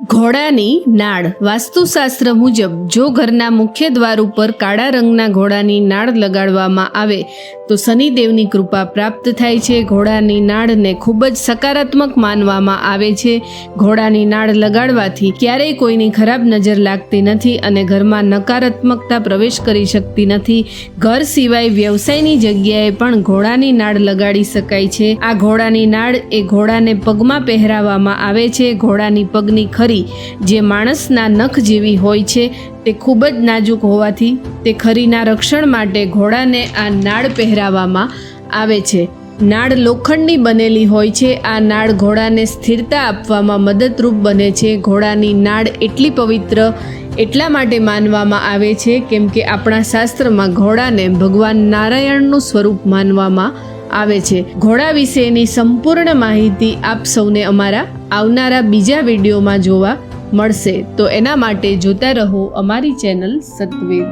ઘોડાની નાળ. વાસ્તુશાસ્ત્ર મુજબ, જો ઘરના મુખ્ય દ્વાર ઉપર કાળા રંગના ઘોડાની નાળ લગાડવામાં આવે, તો શનિદેવની કૃપા પ્રાપ્ત થાય છે. ઘોડાની નાળને ખૂબ જ સકારાત્મક માનવામાં આવે છે. ઘોડાની નાળ લગાડવાથી ક્યારેય કોઈની ખરાબ નજર લાગતી નથી અને ઘરમાં નકારાત્મકતા પ્રવેશ કરી શકતી નથી. ઘર સિવાય વ્યવસાયની જગ્યાએ પણ ઘોડાની નાળ લગાડી શકાય છે. આ ઘોડાની નાળ એ ઘોડાને પગમાં પહેરાવવામાં આવે છે. ઘોડાની પગની ખરી. જે માણસના નખ જેવી હોય છે, તે ખૂબ જ નાજુક હોવાથી તે ખરીના રક્ષણ માટે ઘોડાને આ નાળ પહેરાવવામાં આવે છે. નાળ લોખંડની બનેલી હોય છે, આ નાળ ઘોડાને સ્થિરતા આપવામાં મદદરૂપ બને છે. ઘોડાની નાળ એટલી પવિત્ર, એટલા માટે માનવામાં આવે છે, કેમ કે આપણા શાસ્ત્રમાં ઘોડાને ભગવાન નારાયણનું સ્વરૂપ માનવામાં આવે છે. ઘોડા વિશેની સંપૂર્ણ માહિતી આપ સૌને અમારા આવનારા બીજા વિડીયોમાં જોવા મળશે. તો એના માટે જોતા રહો અમારી ચેનલ સત્વેદ